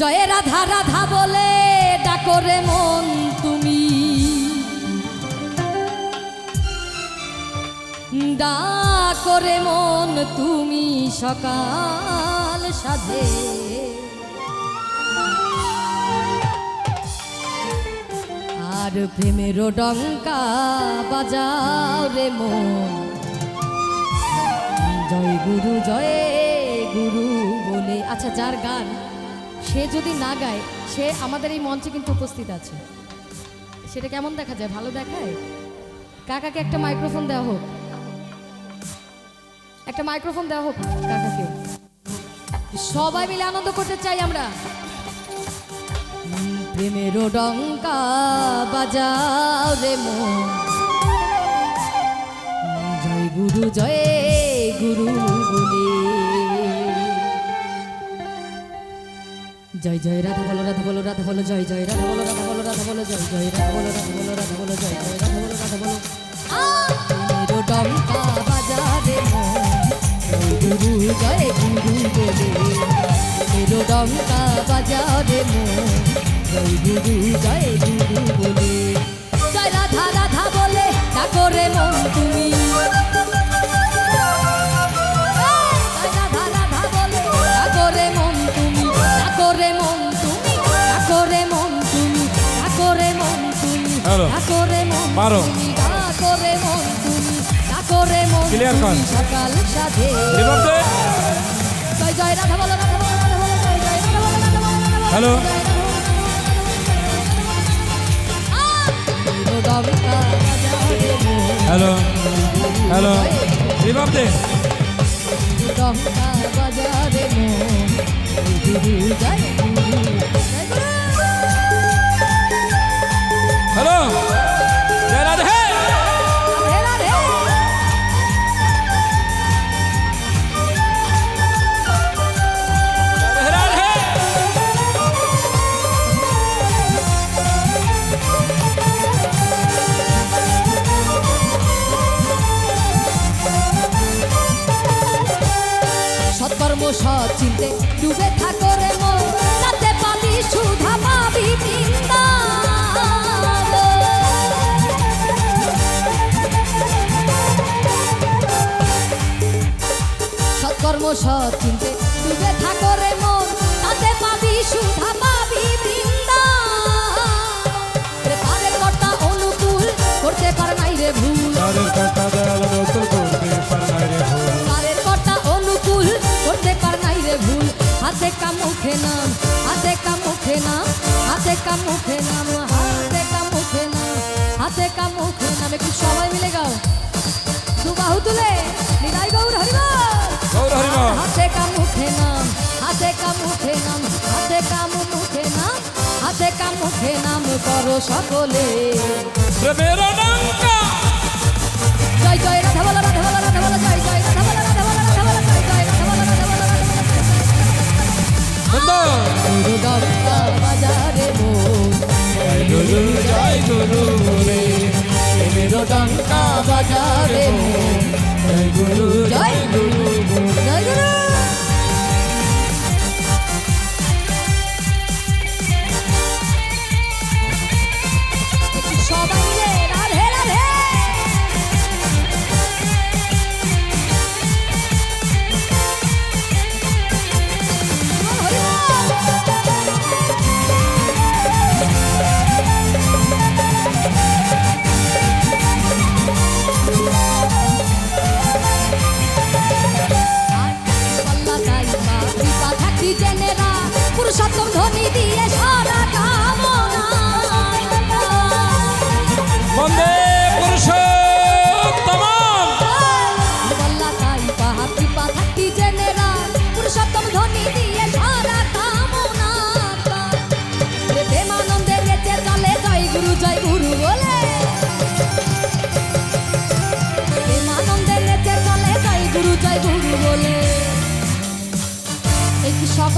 জয় রাধা রাধা বলে ডাকরে মন তুমি। ডাকরে মন তুমি সকাল সাধে। আর প্রেমেরও ডঙ্কা বাজাও রে মন। জয় গুরু জয় গুরু বলে। আচ্ছা যার গান সে যদি না গায় সে আমাদের এই মঞ্চে কিন্তু উপস্থিত আছে। সেটা কেমন দেখা যায়? ভালো দেখায়? কাকাকে একটা মাইক্রোফোন দেওয়া হোক। একটা মাইক্রোফোন দেওয়া হোক কাকাকে। সবাই মিলে আনন্দ করতে চাই আমরা। উম, প্রেমেরও ডঙ্কা বাজাও রে মন। জয় গুরু জয় গুরু। জয় জয় রাধা বলো রাধা বলো রাধা বলো জয় জয় রাধা বলো রাধা বলো রাধা বলো জয় জয় রাধা বলো রাধা বলো রাধা বলো জয় জয় রাধা বলো রাধা বলো মেরো ডঙ্কা বাজারে গুরু জয় গুরু বলে মেরো ডঙ্কা বাজারে জয় গুরু জয় গুরু বলে বলো রাধা বলো হ্যালো। হ্যালো হ্যালো রিভাব দে বাজারে সৎকর্ম সৎ চিনতে ডুবে থাকো রে মন তাতে পাবি সুধা পাবি বৃন্দাবন। সৎকর্ম সৎ চিনতে ডুবে থাকো রে মন মুখে নাম হাতে কা মুখে নাম হাতে কা মুখে নাম হাতে কা মুখে নাম হাতে কা মুখে নাম। একটু সবাই মিলে গাও। দু বাহু তুলে নিরাই গৌর হরিব হাতে কা মুখে নাম হাতে কা মুখে নাম হাতে কা মুখে নাম হাতে কা মুখে নাম করো সকলে। প্রেমের ডঙ্কা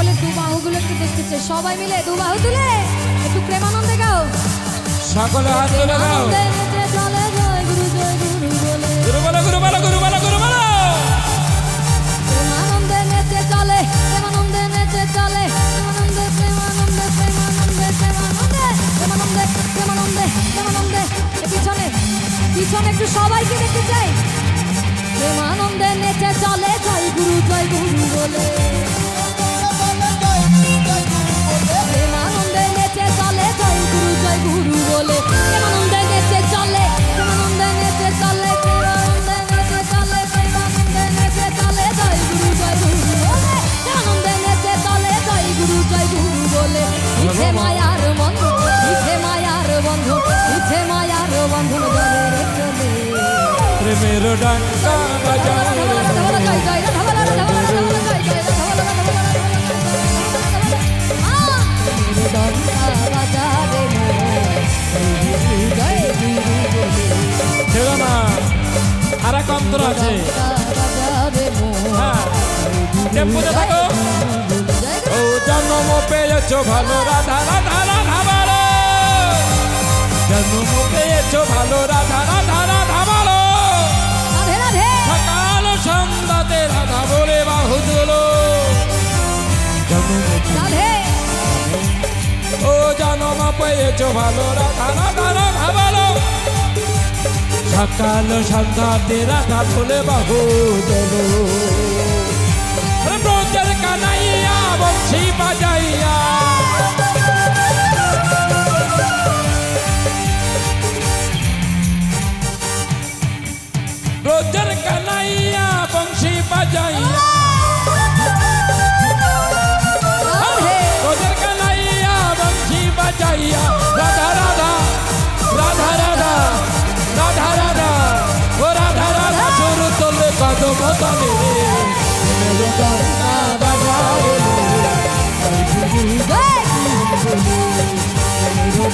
সকলের দু বাহুগুলো একটু দেখতেছে। সবাই মিলে দু বাহু তুলে একটু প্রেমানন্দে গাও। সকলে হাত তুলে চলে জয় গুরু জয় গুরু বলো গুরু বলো গুরু বলো। ডান্সা বাজাও আরা কম তোর আছে টেম্পুতে থাকো ও জন্ম পেয়েছ ভালো রাধা রাধা রাধা ভালো জন্ম পেয়েছ ভালো রাধা রাধা করেছ ভালো রাধানা তারা ভাবালো। সকাল সন্ধ্যা তেরা ফুলে বাহু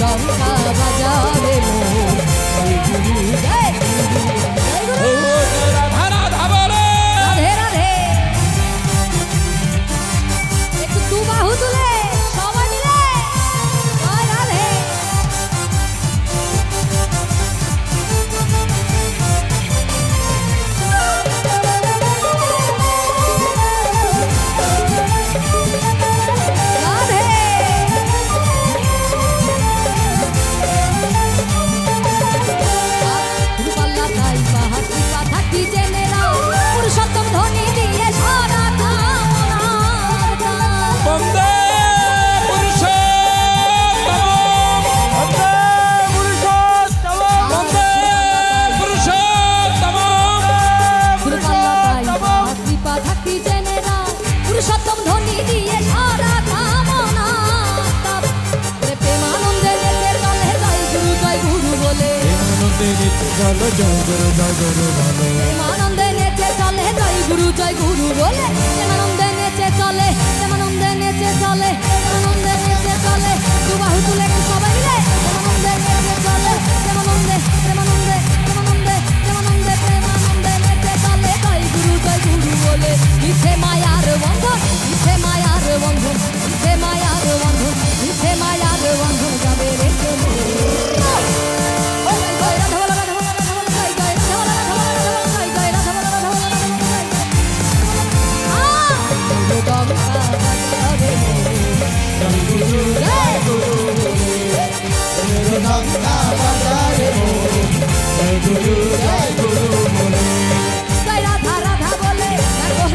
Công ভালো জয় গুরু জয় গুরু ভালো প্রেমানন্দে নেচে চলে, জয় গুরু জয় গুরু বলে। প্রেমানন্দে নেচে চলে প্রেমানন্দে নেচে চলে প্রেমানন্দে নেচে চলে। দুবাহু তুলে সবাই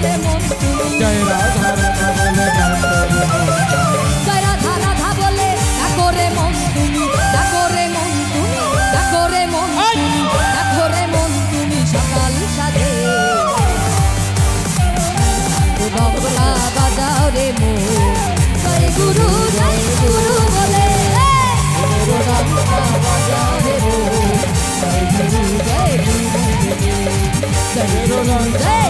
বলে মন জয় রাধা রাধা বলে জয় রাধা রাধা বলে না করে মন তুমি না করে মন তুমি না করে মন তুমি না করে মন তুমি সকাল সাথে ভক্তা বাজাও রে মো জয় গুরু জয় গুরু বলে। ভক্তা বাজাও রে মো জয় গুরু জয় গুরু জয় গুরু জয়